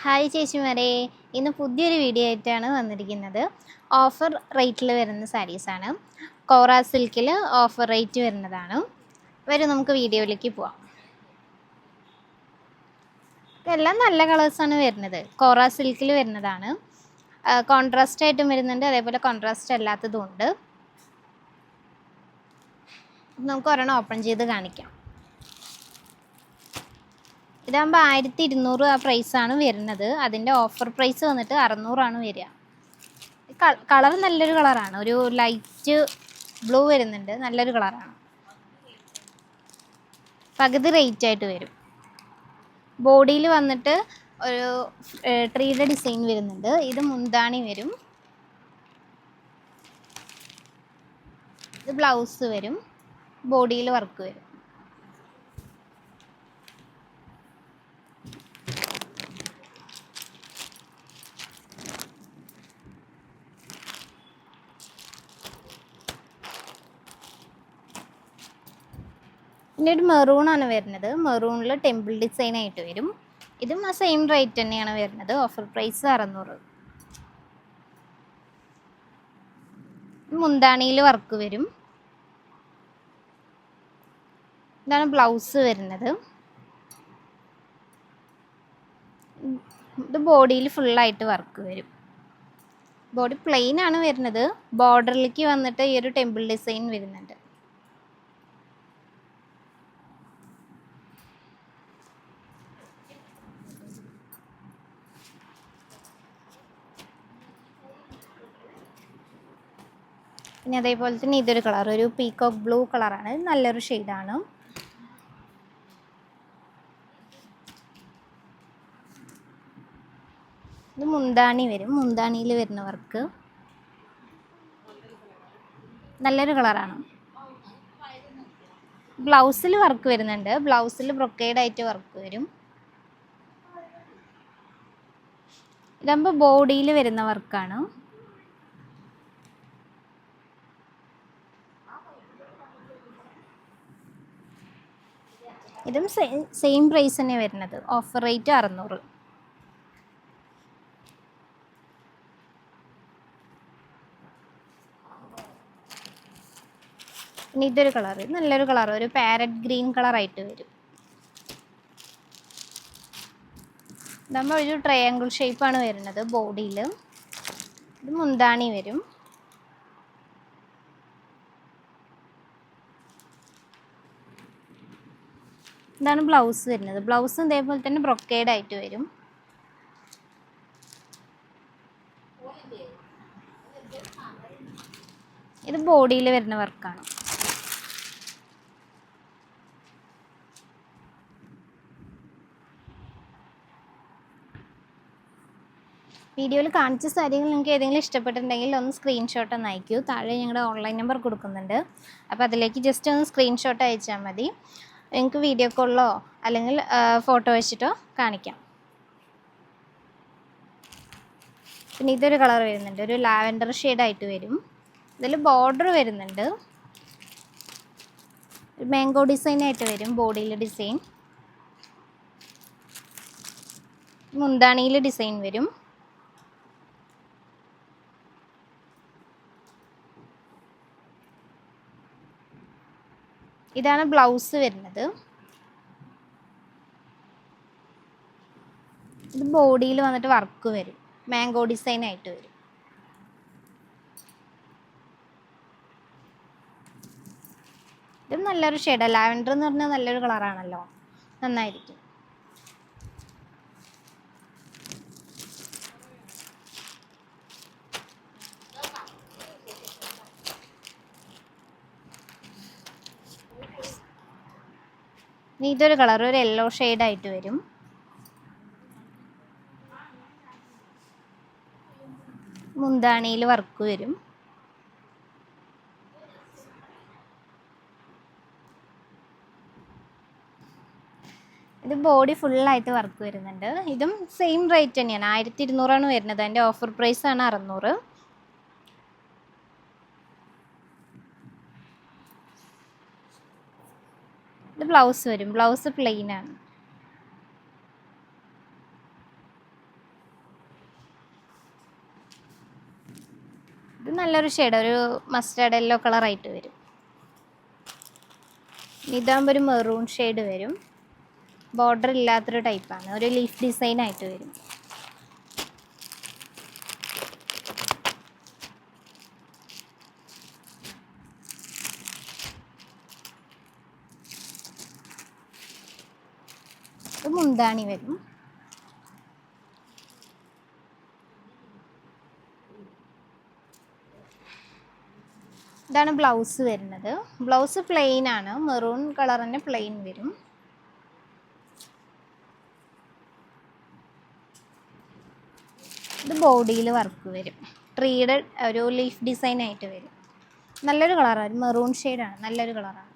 Hi ചേച്ചിമാരെ ഇന്ന് പുതിയൊരു video ആയിട്ടാണ് വന്നിരിക്കുന്നത്. ഓഫർ റേറ്റിൽ വരുന്ന സാരീസാണ് കോറ സിൽക്കിൽ ഓഫർ റേറ്റ് വരുന്നതാണ്. വരും നമുക്ക് വീഡിയോയിലേക്ക് പോവാം. എല്ലാം നല്ല കളേഴ്സാണ് വരുന്നത്. കോറ സിൽക്കിൽ വരുന്നതാണ്. കോൺട്രാസ്റ്റ് ആയിട്ടും വരുന്നുണ്ട്. അതേപോലെ കോൺട്രാസ്റ്റ് അല്ലാത്തതും ഉണ്ട്. നമുക്ക് ഒരെണ്ണം ഓപ്പൺ ചെയ്ത് കാണിക്കാം. ഇതാകുമ്പോൾ ആയിരത്തി ഇരുന്നൂറ് ആ പ്രൈസാണ് വരുന്നത്. അതിന്റെ ഓഫർ പ്രൈസ് വന്നിട്ട് അറുന്നൂറാണ് വരിക. കളർ നല്ലൊരു കളറാണ് ഒരു ലൈറ്റ് ബ്ലൂ വരുന്നുണ്ട്. നല്ലൊരു കളറാണ് പകുതി റേറ്റ് ആയിട്ട് വരും. ബോഡിയിൽ വന്നിട്ട് ഒരു ട്രീയുടെ ഡിസൈൻ വരുന്നുണ്ട്. ഇത് മുന്താണി വരും. ഇത് ബ്ലൗസ് വരും. ബോഡിയിൽ വർക്ക് വരും. പിന്നെ ഒരു മെറൂൺ ആണ് വരുന്നത്. മെറൂണിൽ ടെമ്പിൾ ഡിസൈൻ ആയിട്ട് വരും. ഇതും ആ സെയിം റേറ്റ് തന്നെയാണ് വരുന്നത്. ഓഫർ പ്രൈസ് അറുന്നൂറ്. മുന്താണിയിൽ വർക്ക് വരും. ഇതാണ് ബ്ലൗസ് വരുന്നത്. ഇത് ബോഡിയിൽ ഫുള്ളായിട്ട് വർക്ക് വരും. ബോഡി പ്ലെയിൻ ആണ് വരുന്നത്. ബോർഡറിലേക്ക് വന്നിട്ട് ഈ ഒരു ടെമ്പിൾ ഡിസൈൻ വരുന്നുണ്ട്. പിന്നെ അതേപോലെ തന്നെ ഇതൊരു കളർ ഒരു പീകോക്ക് ബ്ലൂ കളറാണ് നല്ലൊരു ഷെയ്ഡാണ് ഇത് മുന്താണി വരും. മുന്താണിയിൽ വരുന്ന വർക്ക് നല്ലൊരു കളറാണ് ബ്ലൗസിൽ വർക്ക് വരുന്നുണ്ട്. ബ്ലൗസിൽ ആയിട്ട് വർക്ക് വരും. ഇതാകുമ്പോൾ ബോഡിയിൽ വരുന്ന വർക്കാണ് ഇതും സെയിം പ്രൈസ് തന്നെ വരുന്നത്. ഓഫർ റേറ്റ് അറുന്നൂറ്. പിന്നെ ഇതൊരു കളർ നല്ലൊരു കളർ ഒരു പാരറ്റ് ഗ്രീൻ കളറായിട്ട് വരും. നമ്മൾ ഒരു ട്രയാങ്കിൾ ഷേപ്പാണ് വരുന്നത് ബോഡിയിൽ ഇത് മുന്താണി വരും. ഇതാണ് ബ്ലൗസ് വരുന്നത്. ബ്ലൗസും ഇതേപോലെ തന്നെ ബ്രൊക്കേഡ് ആയിട്ട് വരും. ഇത് ബോഡിയിൽ വരുന്ന വർക്കാണ് വീഡിയോയിൽ കാണിച്ച സാരികൾ നിങ്ങൾക്ക് ഏതെങ്കിലും ഇഷ്ടപ്പെട്ടിട്ടുണ്ടെങ്കിൽ ഒന്ന് സ്ക്രീൻഷോട്ട് ഒന്ന് അയക്കൂ. താഴെ ഞങ്ങളുടെ ഓൺലൈൻ നമ്പർ കൊടുക്കുന്നുണ്ട്. അപ്പോൾ അതിലേക്ക് ജസ്റ്റ് ഒന്ന് സ്ക്രീൻഷോട്ട് അയച്ചാൽ മതി. നിങ്ങൾക്ക് വീഡിയോ കോളിലോ അല്ലെങ്കിൽ ഫോട്ടോ വെച്ചിട്ടോ കാണിക്കാം. പിന്നെ ഇതൊരു കളർ വരുന്നുണ്ട്. ഒരു ലാവൻഡർ ഷെയ്ഡായിട്ട് വരും. ഇതിൽ ബോർഡർ വരുന്നുണ്ട്. മാംഗോ ഡിസൈൻ ആയിട്ട് വരും ബോഡിയിൽ ഡിസൈൻ മുന്താണിയിൽ ഡിസൈൻ വരും. ഇതാണ് ബ്ലൗസ് വരുന്നത്. ഇത് ബോഡിയിൽ വന്നിട്ട് വർക്ക് വരും. മാംഗോ ഡിസൈൻ ആയിട്ട് വരും. ഇതും നല്ലൊരു ഷെയ്ഡാണ് ലാവൻഡർ എന്ന് പറഞ്ഞാൽ നല്ലൊരു കളറാണല്ലോ നന്നായിരിക്കും. ഇതൊരു കളർ ഒരു യെല്ലോ ആയിട്ട് വരും. മുന്താണിയിൽ വർക്ക് വരും. ഇത് ബോഡി ഫുള്ളായിട്ട് വർക്ക് വരുന്നുണ്ട്. ഇതും സെയിം റേറ്റ് തന്നെയാണ്. ആയിരത്തി ഇരുന്നൂറാണ് വരുന്നത്. അതിന്റെ ഓഫർ പ്രൈസാണ് അറുന്നൂറ്. ബ്ലൗസ് വരും. ബ്ലൗസ് പ്ലെയിൻ ആണ്. ഇത് നല്ലൊരു ഷെയ്ഡ് ഒരു മസ്റ്റേർഡ് യെല്ലോ കളറായിട്ട് വരും. ഇതാകുമ്പോൾ ഒരു മെറൂൺ ഷെയ്ഡ് വരും. ബോർഡർ ഇല്ലാത്തൊരു ടൈപ്പാണ് ഒരു ലീഫ് ഡിസൈൻ ആയിട്ട് വരും. ഇത് മുന്താണി വരും. ഇതാണ് ബ്ലൗസ് വരുന്നത്. ബ്ലൗസ് പ്ലെയിൻ ആണ്. മെറൂൺ കളർ തന്നെ പ്ലെയിൻ വരും. ഇത് ബോഡിയിൽ വർക്ക് വരും. ട്രീയുടെ ഒരു ലീഫ് ഡിസൈൻ ആയിട്ട് വരും. നല്ലൊരു കളറാണ് മെറൂൺ ഷെയ്ഡാണ് നല്ലൊരു കളറാണ്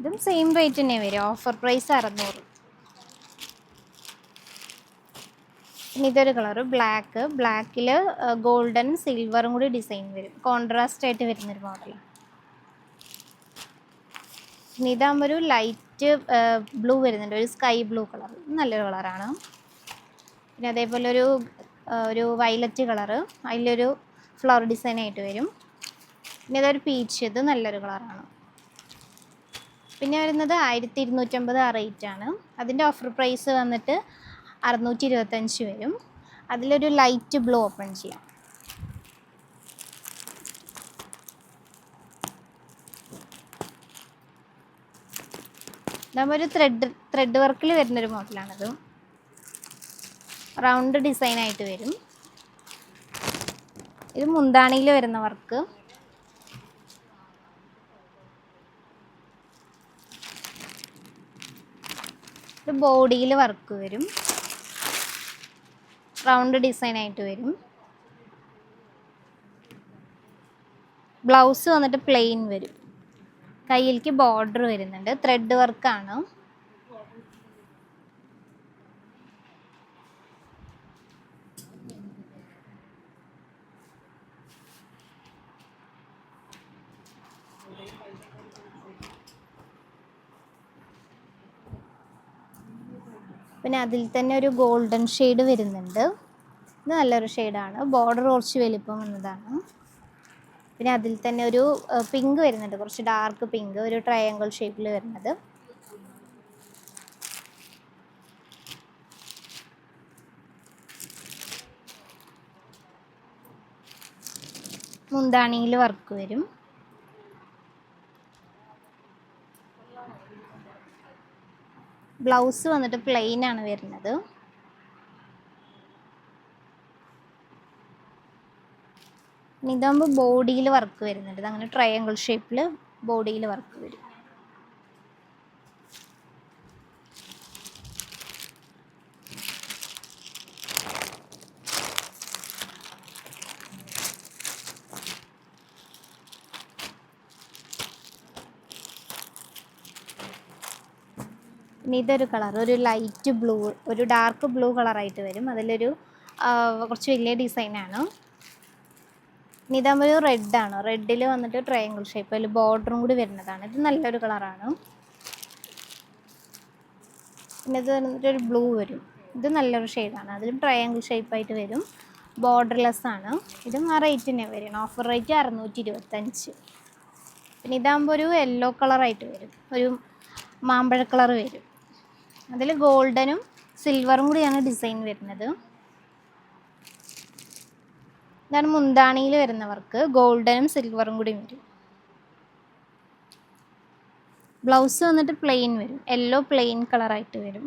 ഇതും സെയിം റേറ്റ് തന്നെ വരും ഓഫർ പ്രൈസ് അറുന്നൂറ്. പിന്നെ ഇതൊരു കളർ ബ്ലാക്ക് ബ്ലാക്കിൽ ഗോൾഡൻ സിൽവറും കൂടി ഡിസൈൻ വരും. കോൺട്രാസ്റ്റ് ആയിട്ട് വരുന്നൊരു മോഡൽ പിന്നെ ഇതാകുമ്പോൾ ഒരു ലൈറ്റ് ബ്ലൂ വരുന്നുണ്ട്. ഒരു സ്കൈ ബ്ലൂ കളർ നല്ലൊരു കളറാണ് പിന്നെ അതേപോലെ ഒരു ഒരു വയലറ്റ് കളറ് അതിലൊരു ഫ്ലവർ ഡിസൈൻ ആയിട്ട് വരും. പിന്നെ ഇതൊരു പീച്ച് ഇത് നല്ലൊരു കളറാണ് പിന്നെ വരുന്നത് ആയിരത്തി ഇരുന്നൂറ്റമ്പത് ആ റേറ്റ് ആണ്. അതിന്റെ ഓഫർ പ്രൈസ് വന്നിട്ട് അറുന്നൂറ്റി ഇരുപത്തഞ്ച് വരും. അതിലൊരു ലൈറ്റ് ബ്ലൂ ഓപ്പൺ ചെയ്യാം. ഇതാകുമ്പോൾ ഒരു ത്രെഡ് ത്രെഡ് വർക്കിൽ വരുന്നൊരു മോഡലാണിത് റൗണ്ട് ഡിസൈനായിട്ട് വരും. ഇത് മുന്താണിയിൽ വരുന്ന വർക്ക് ഇത് ബോഡിയിൽ വർക്ക് വരും. റൗണ്ട് ഡിസൈൻ ആയിട്ട് വരും. ബ്ലൗസ് വന്നിട്ട് പ്ലെയിൻ വരും. കയ്യിലേക്ക് ബോർഡർ വരുന്നുണ്ട്. ത്രെഡ് വർക്കാണ് പിന്നെ അതിൽ തന്നെ ഒരു ഗോൾഡൻ ഷെയ്ഡ് വരുന്നുണ്ട്. ഇത് നല്ലൊരു ഷെയ്ഡാണ്. ബോർഡർ കുറച്ച് വലിപ്പം വന്നതാണ്. പിന്നെ അതിൽ തന്നെ ഒരു പിങ്ക് വരുന്നുണ്ട്. കുറച്ച് ഡാർക്ക് പിങ്ക് ഒരു ട്രയാങ്കിൾ ഷേപ്പിൽ വരുന്നത്. മുന്താണിയിൽ വർക്ക് വരും. ബ്ലൗസ് വന്നിട്ട് പ്ലെയിൻ ആണ് വരുന്നത്. ഇതാകുമ്പോൾ ബോഡിയിൽ വർക്ക് വരുന്നുണ്ട്. അങ്ങനെ ട്രയാങ്കിൾ ഷേപ്പിൽ ബോഡിയിൽ വർക്ക് വരും. പിന്നെ ഇതൊരു കളർ ഒരു ലൈറ്റ് ബ്ലൂ ഒരു ഡാർക്ക് ബ്ലൂ കളറായിട്ട് വരും. അതിലൊരു കുറച്ച് വലിയ ഡിസൈനാണ് ഇനി ഇതാകുമ്പോൾ ഒരു റെഡാണ് റെഡിൽ വന്നിട്ട് ട്രയാങ്കിൾ ഷേപ്പ് അതിൽ ബോർഡറും കൂടി വരുന്നതാണ്. ഇത് നല്ലൊരു കളറാണ് പിന്നെ ഇത് വന്നിട്ട് ഒരു ബ്ലൂ വരും. ഇത് നല്ലൊരു ഷെയ്ഡാണ് അതിലും ട്രയാങ്കിൾ ഷേപ്പായിട്ട് വരും. ബോർഡർലെസ് ആണ്. ഇതും ആ റേറ്റ് തന്നെ വരും. ഓഫർ റേറ്റ് അറുന്നൂറ്റി ഇരുപത്തഞ്ച് പിന്നെ ഇതാകുമ്പോൾ ഒരു യെല്ലോ കളറായിട്ട് വരും. ഒരു മാമ്പഴ കളർ വരും. അതിൽ ഗോൾഡനും സിൽവറും കൂടിയാണ് ഡിസൈൻ വരുന്നത്. ഇതാണ് മുന്താണിയിൽ വരുന്നവർക്ക് ഗോൾഡനും സിൽവറും കൂടി വരും. ബ്ലൗസ് വന്നിട്ട് പ്ലെയിൻ വരും. യെല്ലോ പ്ലെയിൻ കളറായിട്ട് വരും.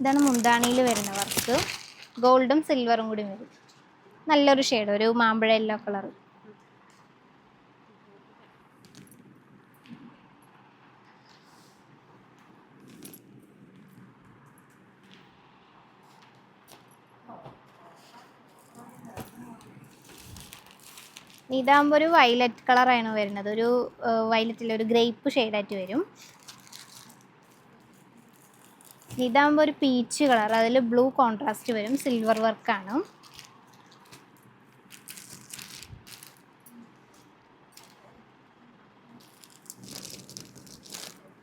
ഇതാണ് മുന്താണിയിൽ വരുന്നവർക്ക് ഗോൾഡും സിൽവറും കൂടി വരും. നല്ലൊരു ഷെയ്ഡ്. ഒരു മാമ്പഴ യെല്ലോ കളർ ഇതാകുമ്പോൾ ഒരു വയലറ്റ് കളറാണ് വരുന്നത്. ഒരു വയലറ്റിൽ ഒരു ഗ്രേപ്പ് ഷെയ്ഡായിട്ട് വരും. ഇതാകുമ്പോൾ ഒരു പീച്ച് കളർ അതിൽ ബ്ലൂ കോൺട്രാസ്റ്റ് വരും. സിൽവർ വർക്കാണ്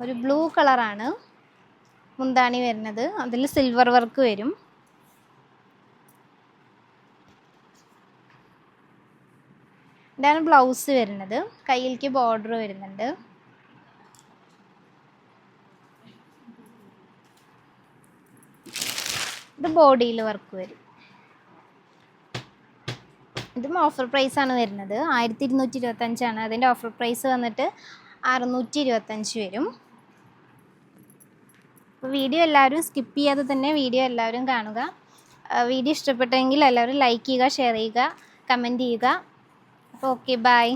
ഒരു ബ്ലൂ കളറാണ് മുന്താണി വരുന്നത്. അതിൽ സിൽവർ വർക്ക് വരും. ഇതാണ് ബ്ലൗസ് വരുന്നത്. കയ്യിലേക്ക് ബോർഡർ വരുന്നുണ്ട്. ഇത് ബോഡിയിൽ വർക്ക് വരും. ഇതും ഓഫർ പ്രൈസ് ആണ് വരുന്നത്. ആയിരത്തി ഇരുന്നൂറ്റി ഇരുപത്തഞ്ചാണ് അതിന്റെ ഓഫർ പ്രൈസ് വന്നിട്ട് അറുന്നൂറ്റി ഇരുപത്തഞ്ച് വരും വീഡിയോ എല്ലാവരും സ്കിപ്പ് ചെയ്യാതെ തന്നെ വീഡിയോ എല്ലാവരും കാണുക. വീഡിയോ ഇഷ്ടപ്പെട്ടെങ്കിൽ എല്ലാവരും ലൈക്ക് ചെയ്യുക ഷെയർ ചെയ്യുക കമന്റ് ചെയ്യുക. Okay bye